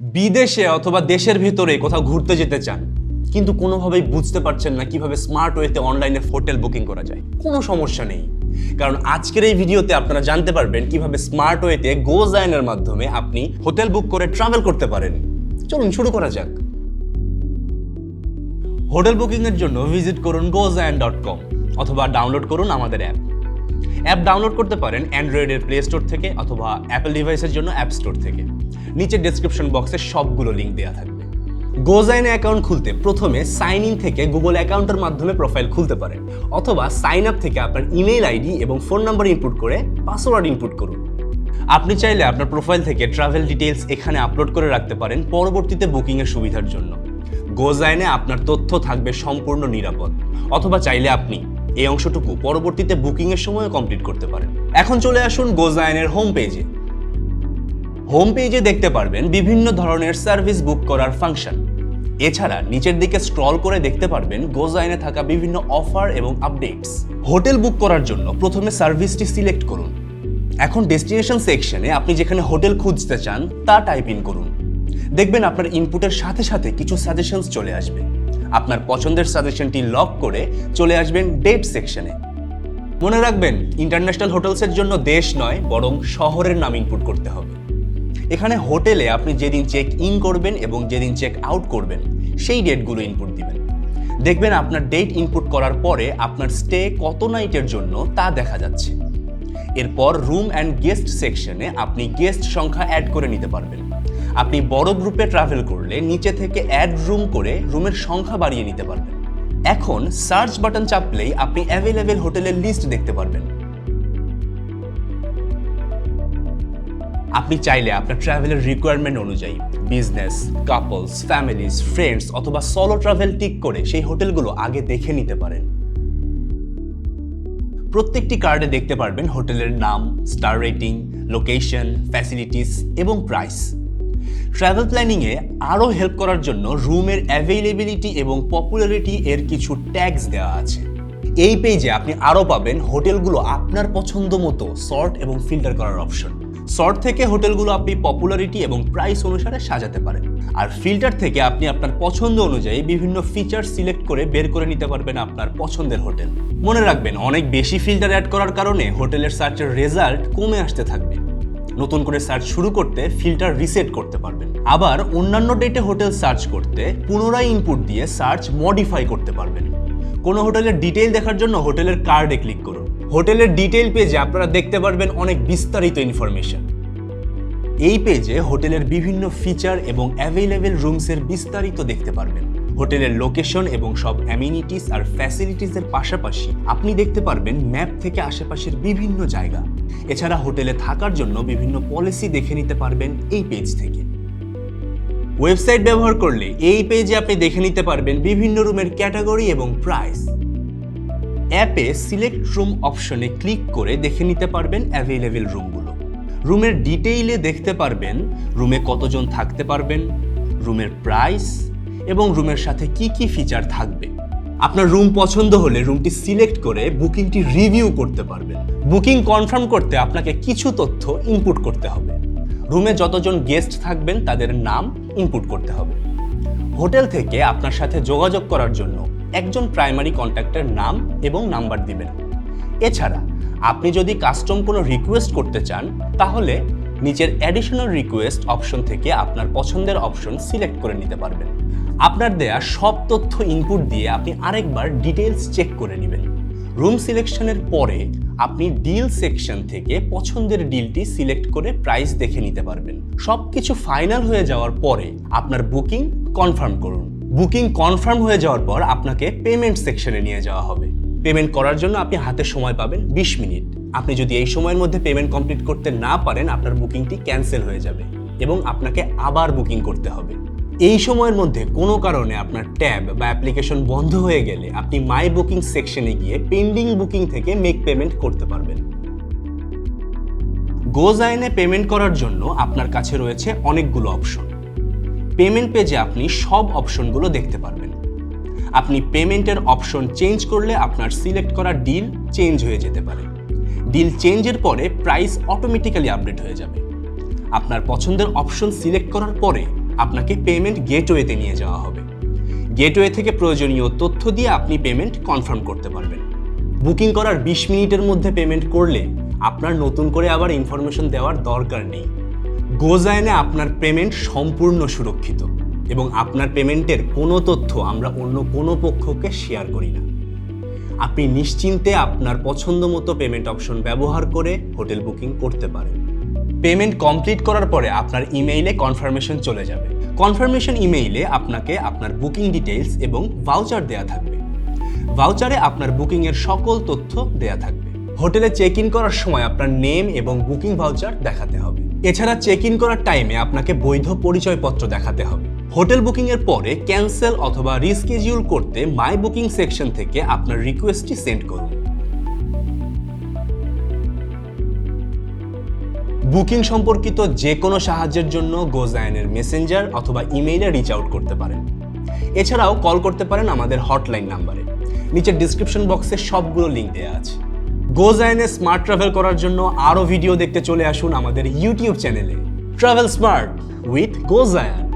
বিদেশে অথবা দেশের ভিতরে কোথাও ঘুরতে যেতে চান, কিন্তু কোনোভাবেই বুঝতে পারছেন না কীভাবে স্মার্ট ওয়েতে অনলাইনে হোটেল বুকিং করা যায়। কোনো সমস্যা নেই। কারণ আজকের এই ভিডিওতে আপনারা জানতে পারবেন কীভাবে স্মার্ট ওয়েতে গো জাইনের মাধ্যমে আপনি হোটেল বুক করে ট্রাভেল করতে পারেন। চলুন শুরু করা যাক। হোটেল বুকিংয়ের জন্য ভিজিট করুন গোজায়ন ডট কম অথবা ডাউনলোড করুন আমাদের অ্যাপ অ্যাপ ডাউনলোড করতে পারেন অ্যান্ড্রয়েডের প্লে স্টোর থেকে অথবা অ্যাপেল ডিভাইসের জন্য অ্যাপ স্টোর থেকে। নিচে ডেসক্রিপশন বক্সে সবগুলো লিঙ্ক দেওয়া থাকবে। গোজাইনে অ্যাকাউন্ট খুলতে প্রথমে সাইন ইন থেকে গুগল অ্যাকাউন্টের মাধ্যমে প্রোফাইল খুলতে পারেন। অথবা সাইন আপ থেকে আপনার ইমেইল আইডি এবং ফোন নাম্বার ইনপুট করে পাসওয়ার্ড ইনপুট করুন। আপনি চাইলে আপনার প্রোফাইল থেকে ট্রাভেল ডিটেলস এখানে আপলোড করে রাখতে পারেন পরবর্তীতে বুকিংয়ের সুবিধার জন্য। গোজাইনে আপনার তথ্য থাকবে সম্পূর্ণ নিরাপদ। অথবা চাইলে আপনি এই অংশটুকু পরবর্তীতে বুকিংয়ের সময় কমপ্লিট করতে পারেন এখন চলে আসুন গোজাইনের হোম পেজে হোম পেজে দেখতে পারবেন বিভিন্ন ধরনের সার্ভিস বুক করার ফাংশন এছাড়া নিচের দিকে স্ক্রল করে দেখতে পারবেন গোজাইনে থাকা বিভিন্ন অফার এবং আপডেটস হোটেল বুক করার জন্য প্রথমে সার্ভিসটি সিলেক্ট করুন। এখন ডেস্টিনেশন সেকশনে আপনি যেখানে হোটেল খুঁজতে চান, তা টাইপ ইন করুন। দেখবেন আপনার ইনপুটের সাথে সাথে কিছু সাজেশনস চলে আসবে। আপনার পছন্দের সাজেশনটি লক করে চলে আসবেন ডেট সেকশনে। মনে রাখবেন, ইন্টারন্যাশনাল হোটেলসের জন্য দেশ নয়, বরং শহরের নাম ইনপুট করতে হবে। এখানে হোটেলে আপনি যেদিন চেক ইন করবেন এবং যেদিন চেক আউট করবেন, সেই ডেটগুলো ইনপুট দিবেন। দেখবেন আপনার ডেট ইনপুট করার পরে আপনার স্টে কত নাইটের জন্য তা দেখা যাচ্ছে। এরপর রুম অ্যান্ড গেস্ট সেকশনে আপনি গেস্ট সংখ্যা অ্যাড করে নিতে পারবেন। আপনি বড় গ্রুপে ট্রাভেল করলে নিচে থেকে অ্যাড রুম করে রুমের সংখ্যা বাড়িয়ে নিতে পারবেন। এখন সার্চ বাটন চাপলেই আপনি অ্যাভেলেবেল হোটেলের লিস্ট দেখতে পারবেন। আপনি চাইলে আপনার ট্রাভেলের রিকোয়ারমেন্ট অনুযায়ী বিজনেস কাপলস ফ্যামিলিজ ফ্রেন্ডস অথবা সলো ট্রাভেল টিক করে সেই হোটেলগুলো আগে দেখে নিতে পারেন। প্রত্যেকটি কার্ডে দেখতে পারবেন হোটেলের নাম স্টার রেটিং লোকেশন ফ্যাসিলিটিস এবং প্রাইস ট্রাভেল প্ল্যানিংয়ে আরও হেল্প করার জন্য রুমের অ্যাভেলেবিলিটি এবং পপুলারিটি এর কিছু ট্যাগস দেওয়া আছে। এই পেজে আপনি আরও পাবেন হোটেলগুলো আপনার পছন্দ মতো সর্ট এবং ফিল্টার করার অপশন সর্ট থেকে হোটেলগুলো আপনি পপুলারিটি এবং প্রাইস অনুসারে সাজাতে পারেন। আর ফিল্টার থেকে আপনি আপনার পছন্দ অনুযায়ী বিভিন্ন ফিচার সিলেক্ট করে বের করে নিতে পারবেন আপনার পছন্দের হোটেল। মনে রাখবেন, অনেক বেশি ফিল্টার অ্যাড করার কারণে হোটেলের সার্চের রেজাল্ট কমে আসতে থাকবে। নতুন করে সার্চ শুরু করতে ফিল্টার রিসেট করতে পারবেন। আবার অন্যান্য ডেটে হোটেল সার্চ করতে পুনরায় ইনপুট দিয়ে সার্চ মডিফাই করতে পারবেন। কোনো হোটেলের ডিটেইল দেখার জন্য হোটেলের কার্ডে ক্লিক করুন। হোটেলের ডিটেইল পেজে আপনারা দেখতে পারবেন অনেক বিস্তারিত ইনফরমেশন এই পেজে হোটেলের বিভিন্ন ফিচার এবং অ্যাভেলেবেল রুমসের বিস্তারিত দেখতে পারবেন। হোটেলের লোকেশন এবং সব অ্যামিনিটিস আর ফ্যাসিলিটিসের পাশাপাশি আপনি দেখতে পারবেন ম্যাপ থেকে আশেপাশের বিভিন্ন জায়গা। এছাড়া হোটেলে থাকার জন্য বিভিন্ন পলিসি দেখে নিতে পারবেন এই পেজ থেকে। ওয়েবসাইট ব্যবহার করলে এই পেজে আপনি দেখে নিতে পারবেন বিভিন্ন রুমের ক্যাটাগরি এবং প্রাইস। অ্যাপে সিলেক্ট রুম অপশনে ক্লিক করে দেখে নিতে পারবেন অ্যাভেলেবেল রুমগুলো। রুমের ডিটেইলে দেখতে পারবেন রুমে কতজন থাকতে পারবেন, রুমের প্রাইস এবং রুমের সাথে কি কি ফিচার থাকবে। আপনার রুম পছন্দ হলে রুমটি সিলেক্ট করে বুকিংটি রিভিউ করতে পারবেন। বুকিং কনফার্ম করতে আপনাকে কিছু তথ্য ইনপুট করতে হবে। রুমে যতজন গেস্ট থাকবেন, তাদের নাম ইনপুট করতে হবে। হোটেল থেকে আপনার সাথে যোগাযোগ করার জন্য একজন প্রাইমারি কন্ট্যাক্টের নাম এবং নাম্বার দিবেন। এছাড়া, আপনি যদি কাস্টম কোনো রিকোয়েস্ট করতে চান, তাহলে নিচের অ্যাডিশনাল রিকোয়েস্ট অপশন থেকে আপনার পছন্দের অপশন সিলেক্ট করে নিতে পারবেন। আপনার দেয়া সব তথ্য ইনপুট দিয়ে আপনি আরেকবার ডিটেলস চেক করে নেবেন। রুম সিলেকশনের পরে আপনি ডিল সেকশন থেকে পছন্দের ডিলটি সিলেক্ট করে প্রাইস দেখে নিতে পারবেন। সব কিছু ফাইনাল হয়ে যাওয়ার পরে আপনার বুকিং কনফার্ম করুন। বুকিং কনফার্ম হয়ে যাওয়ার পর আপনাকে পেমেন্ট সেকশনে নিয়ে যাওয়া হবে। পেমেন্ট করার জন্য আপনি হাতে সময় পাবেন বিশ মিনিট। আপনি যদি এই সময়ের মধ্যে পেমেন্ট কমপ্লিট করতে না পারেন, আপনার বুকিংটি ক্যান্সেল হয়ে যাবে এবং আপনাকে আবার বুকিং করতে হবে। এই সময়ের মধ্যে কোনো কারণে আপনার ট্যাব বা অ্যাপ্লিকেশন বন্ধ হয়ে গেলে আপনি মাই বুকিং সেকশনে গিয়ে পেন্ডিং বুকিং থেকে মেক পেমেন্ট করতে পারবেন। গোজাইনে পেমেন্ট করার জন্য আপনার কাছে রয়েছে অনেকগুলো অপশন। পেমেন্ট পেজে আপনি সব অপশনগুলো দেখতে পারবেন। আপনি পেমেন্টের অপশন চেঞ্জ করলে আপনার সিলেক্ট করা ডিল চেঞ্জ হয়ে যেতে পারে। ডিল চেঞ্জের পরে প্রাইস অটোমেটিক্যালি আপডেট হয়ে যাবে। আপনার পছন্দের অপশন সিলেক্ট করার পরে আপনাকে পেমেন্ট গেটওয়েতে নিয়ে যাওয়া হবে। গেটওয়ে থেকে প্রয়োজনীয় তথ্য দিয়ে আপনি পেমেন্ট কনফার্ম করতে পারবেন। বুকিং করার বিশ মিনিটের মধ্যে পেমেন্ট করলে আপনার নতুন করে আবার ইনফরমেশন দেওয়ার দরকার নেই। গোজায়নে আপনার পেমেন্ট সম্পূর্ণ সুরক্ষিত এবং আপনার পেমেন্টের কোনো তথ্য আমরা অন্য কোনো পক্ষকে শেয়ার করি না। আপনি নিশ্চিন্তে আপনার পছন্দ মতো পেমেন্ট অপশন ব্যবহার করে হোটেল বুকিং করতে পারেন। পেমেন্ট কমপ্লিট করার পরে আপনার ইমেইলে কনফার্মেশন চলে যাবে। কনফার্মেশন ইমেইলে আপনাকে আপনার বুকিং ডিটেইলস এবং ভাউচার দেয়া থাকবে। ভাউচারে আপনার বুকিংয়ের সকল তথ্য দেয়া থাকবে। হোটেলে চেক ইন করার সময় আপনার নেম এবং বুকিং ভাউচার দেখাতে হবে। এছাড়া চেক ইন করার টাইমে আপনাকে বৈধ পরিচয়পত্র দেখাতে হবে। হোটেল বুকিং এর পরে ক্যান্সেল অথবা রিস্কেডিউল করতে মাই বুকিং সেকশন থেকে আপনার রিকোয়েস্টটি সেন্ড করুন। বুকিং সম্পর্কিত যে কোনো সাহায্যের জন্য গোজায়নের মেসেঞ্জার অথবা ইমেইলে রিচ আউট করতে পারেন। এছাড়াও কল করতে পারেন আমাদের হটলাইন নাম্বারে। নিচের ডিসক্রিপশন বক্সে সবগুলো লিঙ্ক দেওয়া আছে। গোজায়নে স্মার্ট ট্রাভেল করার জন্য আরও ভিডিও দেখতে চলে আসুন আমাদের ইউটিউব চ্যানেলে ট্রাভেল স্মার্ট উইথ গোজায়ান